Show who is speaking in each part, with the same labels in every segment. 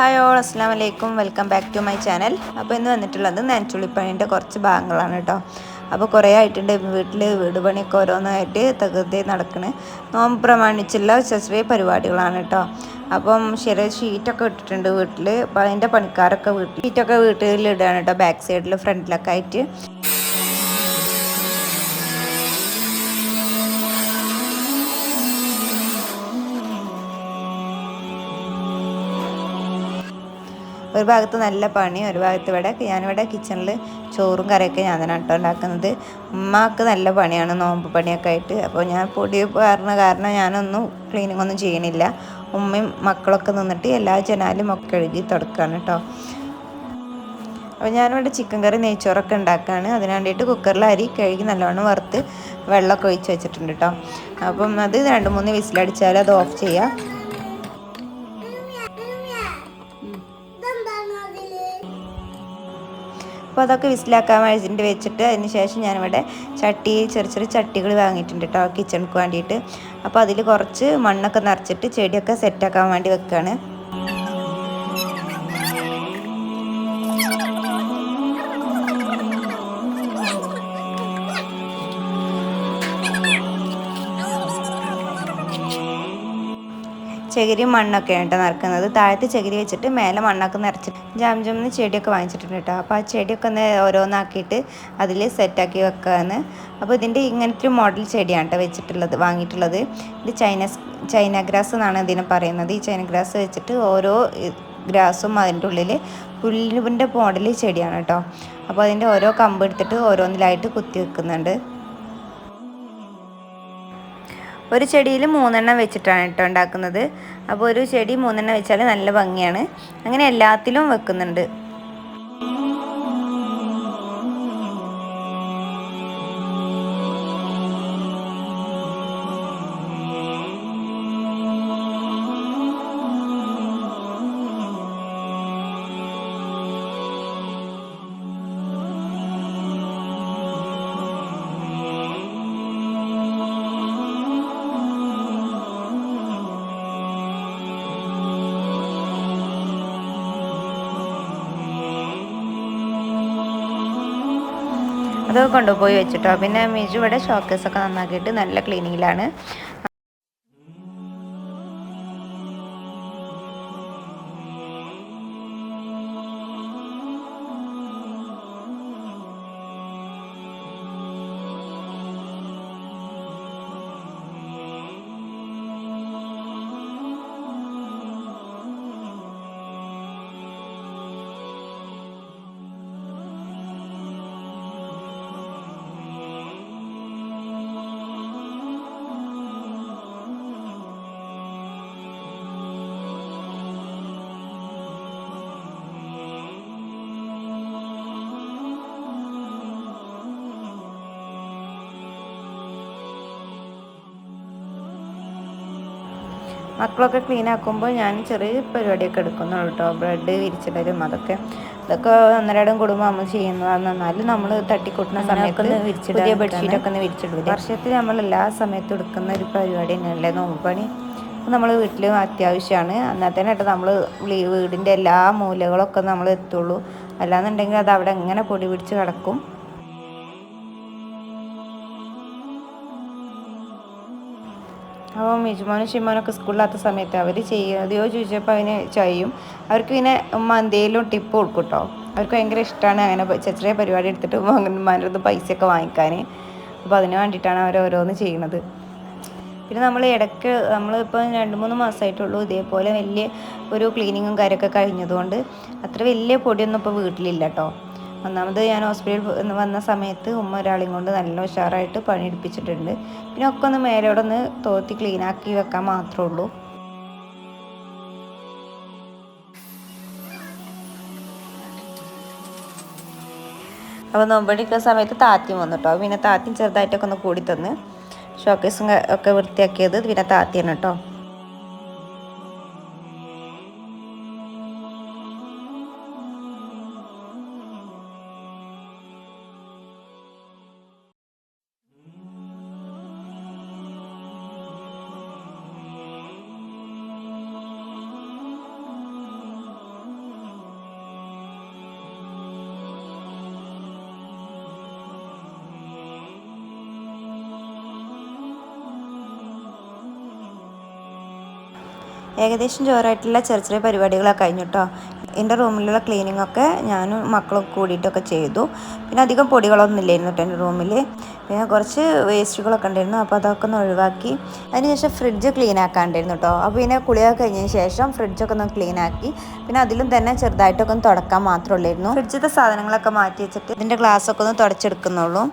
Speaker 1: Hi all അസ്സാം വലൈക്കും welcome back to my channel അപ്പോൾ ഇന്ന് വന്നിട്ടുള്ളത് നനച്ചുള്ളിപ്പണീന്റെ കുറച്ച് ഭാഗങ്ങളാണ് കേട്ടോ അപ്പോൾ കുറേ ആയിട്ടുണ്ട്. വീട്ടിൽ വീട് പണിയൊക്കെ ഓരോന്നായിട്ട് തകൃതി നടക്കണ്. നോമ്പ് പ്രമാണിച്ചുള്ള ചെസ്വേ പരിപാടികളാണ് കേട്ടോ അപ്പം ചെറിയ ഷീറ്റൊക്കെ ഇട്ടിട്ടുണ്ട് വീട്ടിൽ അപ്പോൾ അതിന്റെ പണിക്കാരൊക്കെ വീട്ടിൽ ഷീറ്റൊക്കെ വീട്ടിൽ ഇടുകയാണ് കേട്ടോ ബാക്ക് സൈഡിൽ ഫ്രണ്ടിലൊക്കെ ആയിട്ട്. ഒരു ഭാഗത്ത് നല്ല പണി ഒരു ഭാഗത്ത് ഇവിടെ ഞാനിവിടെ കിച്ചണിൽ ചോറും കറിയൊക്കെ ഞാൻ തന്നെ കേട്ടോ ഉണ്ടാക്കുന്നത്. ഉമ്മക്ക് നല്ല പണിയാണ് നോമ്പ് പണിയൊക്കെ ആയിട്ട്. അപ്പോൾ ഞാൻ പൊടി പറഞ്ഞ കാരണം ഞാനൊന്നും ക്ലീനിങ് ഒന്നും ചെയ്യണില്ല. ഉമ്മയും മക്കളൊക്കെ നിന്നിട്ട് എല്ലാ ജനാലും ഒക്കെ എഴുതി തുടക്കുകയാണ് കേട്ടോ അപ്പോൾ ഞാനിവിടെ ചിക്കൻ കറി നെയ്ച്ചോറൊക്കെ ഉണ്ടാക്കുകയാണ് അതിന് വേണ്ടിയിട്ട് കുക്കറിൽ അരി കഴുകി നല്ലോണം വറുത്ത് വെള്ളമൊക്കെ ഒഴിച്ച് വെച്ചിട്ടുണ്ട് കേട്ടോ അപ്പം അത് രണ്ട് മൂന്ന് വിസിലടിച്ചാൽ അത് ഓഫ് ചെയ്യാം. അപ്പോൾ അതൊക്കെ വിസിലാക്കാൻ വേണ്ടി വെച്ചിട്ട് അതിന് ശേഷം ഞാനിവിടെ ചട്ടി ചെറിയ ചെറിയ ചട്ടികൾ വാങ്ങിയിട്ടുണ്ട് കേട്ടോ കിച്ചണിക്ക് വേണ്ടിയിട്ട്. അപ്പോൾ അതിൽ കുറച്ച് മണ്ണൊക്കെ നിറച്ചിട്ട് ചെടിയൊക്കെ സെറ്റാക്കാൻ വേണ്ടി വെക്കുകയാണ് ചകിരി മണ്ണൊക്കെ കേട്ടോ നിറക്കുന്നത്. താഴത്ത് ചകിരി വെച്ചിട്ട് മേലെ മണ്ണൊക്കെ നിറച്ച് ജാം ജാമിന് ചെടിയൊക്കെ വാങ്ങിച്ചിട്ടുണ്ട് കേട്ടോ. അപ്പോൾ ആ ചെടിയൊക്കെ ഒന്ന് ഓരോന്നാക്കിയിട്ട് അതിൽ സെറ്റാക്കി വെക്കുകയാണ് അപ്പോൾ ഇതിന്റെ ഇങ്ങനത്തെ ഒരു മോഡൽ ചെടിയാണ് കേട്ടോ വെച്ചിട്ടുള്ളത് വാങ്ങിയിട്ടുള്ളത്. ഇത് ചൈന ചൈന ഗ്രാസ് എന്നാണ് ഇതിനെ പറയുന്നത്. ഈ ചൈന ഗ്രാസ് വെച്ചിട്ട് ഓരോ ഗ്രാസും അതിന്റെ ഉള്ളിൽ പുല്ലിന്റെ മോഡൽ ചെടിയാണ് കേട്ടോ. അപ്പോൾ അതിന്റെ ഓരോ കമ്പ് എടുത്തിട്ട് ഓരോന്നിലായിട്ട് കുത്തി വെക്കുന്നുണ്ട്. ഒരു ചെടിയിൽ മൂന്നെണ്ണം വെച്ചിട്ടാണ് കേട്ടോ ഉണ്ടാക്കുന്നത്. അപ്പോൾ ഒരു ചെടി മൂന്നെണ്ണം വെച്ചാൽ നല്ല ഭംഗിയാണ്. അങ്ങനെ എല്ലാത്തിലും വെക്കുന്നുണ്ട്. അതൊക്കെ കൊണ്ടുപോയി വെച്ചിട്ടോ. പിന്നെ മിജു ഇവിടെ ഷോക്കേസൊക്കെ നന്നാക്കിയിട്ട് നല്ല ക്ലീനിങ്ങിലാണ് മക്കളൊക്കെ ക്ലീൻ ആക്കുമ്പോൾ ഞാൻ ചെറിയ പരിപാടിയൊക്കെ എടുക്കുന്നുള്ളൂ കേട്ടോ ബ്രെഡ് വിരിച്ചിടലും അതൊക്കെ. ഇതൊക്കെ അന്നേരം കുടുംബം അമ്മ ചെയ്യുന്നതാണ് എന്നാലും നമ്മൾ തട്ടിക്കൂട്ടുന്ന സമയത്ത് പുതിയ ബെഡ്ഷീറ്റൊക്കെ ഒന്ന് വിരിച്ചിടും വർഷത്തിൽ നമ്മൾ എല്ലാ സമയത്തും എടുക്കുന്ന ഒരു പരിപാടി തന്നെയല്ലേ? നോമ്പണി നമ്മൾ വീട്ടിൽ അത്യാവശ്യമാണ് എന്നാൽ തന്നെ കേട്ടോ നമ്മൾ വീടിന്റെ എല്ലാ മൂലകളൊക്കെ നമ്മൾ എത്തുള്ളൂ. അല്ലാന്നുണ്ടെങ്കിൽ അത് അവിടെ എങ്ങനെ പൊടി പിടിച്ച് കിടക്കും? അപ്പോൾ മിജുമോനും ഷിമോനൊക്കെ സ്കൂളിലാത്ത സമയത്ത് അവർ ചെയ്യാതെയോ ചോദിച്ചപ്പോൾ അവന് ചെയ്യും. അവർക്ക് പിന്നെ ഉമ്മ ടിപ്പ് കൊടുക്കും കേട്ടോ അവർക്ക് ഭയങ്കര ഇഷ്ടമാണ് അങ്ങനെ ചെറിയ പരിപാടി എടുത്തിട്ട് ഉമ്മന്റെ പൈസയൊക്കെ വാങ്ങിക്കാൻ. അപ്പോൾ അതിന് വേണ്ടിയിട്ടാണ് അവർ ഓരോന്ന് ചെയ്യുന്നത്. പിന്നെ നമ്മൾ ഇടയ്ക്ക് നമ്മളിപ്പോൾ രണ്ട് മൂന്ന് മാസമായിട്ടുള്ളൂ ഇതേപോലെ വലിയ ഒരു ക്ലീനിങ്ങും കാര്യമൊക്കെ കഴിഞ്ഞതുകൊണ്ട് അത്ര വലിയ പൊടിയൊന്നും ഇപ്പോൾ വീട്ടിലില്ല കേട്ടോ ഒന്നാമത് ഞാൻ ഹോസ്പിറ്റലിൽ വന്ന സമയത്ത് ഉമ്മ ഒരാളെയും കൊണ്ട് നല്ല ഉഷാറായിട്ട് പണിയെടുപ്പിച്ചിട്ടുണ്ട്. പിന്നെ ഒക്കെ ഒന്ന് മേലോടെ ഒന്ന് തോത്തി ക്ലീനാക്കി വെക്കാൻ മാത്രമേ ഉള്ളൂ. അപ്പോൾ നോമ്പടിക്കുന്ന സമയത്ത് താത്തിയും കേട്ടോ പിന്നെ താത്തിയും ചെറുതായിട്ടൊക്കെ ഒന്ന് കൂടി തന്ന് ഷോക്കേസും ഒക്കെ വൃത്തിയാക്കിയത് പിന്നെ താത്തിയാണ് കേട്ടോ ഏകദേശം ജോറായിട്ടുള്ള ചെറിയ ചെറിയ പരിപാടികളൊക്കെ കഴിഞ്ഞു കേട്ടോ എന്റെ റൂമിലുള്ള ക്ലീനിങ് ഒക്കെ ഞാനും മക്കളും കൂടിയിട്ടൊക്കെ ചെയ്തു. പിന്നെ അധികം പൊടികളൊന്നും ഇല്ലായിരുന്നു കേട്ടോ എന്റെ റൂമിൽ പിന്നെ കുറച്ച് വേസ്റ്റുകളൊക്കെ ഉണ്ടായിരുന്നു. അപ്പോൾ അതൊക്കെ ഒന്ന് ഒഴിവാക്കി. അതിനുശേഷം ഫ്രിഡ്ജ് ക്ലീൻ ആക്കാണ്ടായിരുന്നു കേട്ടോ അപ്പോൾ പിന്നെ കുളിയൊക്കെ കഴിഞ്ഞതിന് ശേഷം ഫ്രിഡ്ജൊക്കെ ഒന്ന് ക്ലീൻ ആക്കി. പിന്നെ അതിലും തന്നെ ചെറുതായിട്ടൊക്കെ ഒന്ന് തുടക്കാൻ മാത്രമേ ഉള്ളായിരുന്നു. ഫ്രിഡ്ജിലത്തെ സാധനങ്ങളൊക്കെ മാറ്റി വെച്ചിട്ട് ഇതിന്റെ ഗ്ലാസ്സൊക്കെ ഒന്ന് തുടച്ചെടുക്കുന്നുള്ളൂ.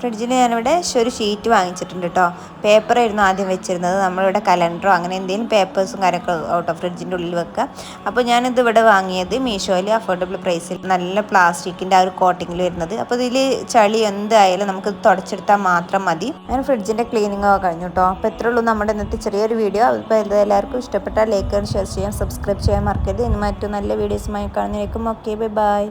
Speaker 1: ഫ്രിഡ്ജിൽ ഞാനിവിടെ ഒരു ഷീറ്റ് വാങ്ങിച്ചിട്ടുണ്ട് കേട്ടോ പേപ്പറായിരുന്നു ആദ്യം വെച്ചിരുന്നത്. നമ്മളിവിടെ കലണ്ടറോ അങ്ങനെ എന്തെങ്കിലും പേപ്പേഴ്സും കാര്യമൊക്കെ കേട്ടോ ഫ്രിഡ്ജിന്റെ ഉള്ളിൽ വെക്കുക അപ്പോൾ ഞാനിത് ഇവിടെ വാങ്ങിയത് മീഷോയിൽ അഫോർഡബിൾ പ്രൈസിൽ. നല്ല പ്ലാസ്റ്റിക്കിന്റെ ആ ഒരു കോട്ടിങ്ങിൽ വരുന്നത്. അപ്പോൾ ഇതിൽ ചളി എന്തായാലും നമുക്ക് തുടച്ചെടുത്താൽ മാത്രം മതി. ഞാൻ ഫ്രിഡ്ജിന്റെ ക്ലീനിങ് ഒക്കെ കഴിഞ്ഞു കേട്ടോ അപ്പോൾ ഇത്രേ ഉള്ളൂ നമ്മുടെ ഇന്നത്തെ ചെറിയൊരു വീഡിയോ. അപ്പോൾ ഇത് എല്ലാവർക്കും ഇഷ്ടപ്പെട്ടാൽ ലൈക്ക് ഷെയർ ചെയ്യാൻ സബ്സ്ക്രൈബ് ചെയ്യാൻ മറക്കരുത്. ഇനി മറ്റു നല്ല വീഡിയോസുമായി കാണുന്നതിലേക്കും. Okay bye bye.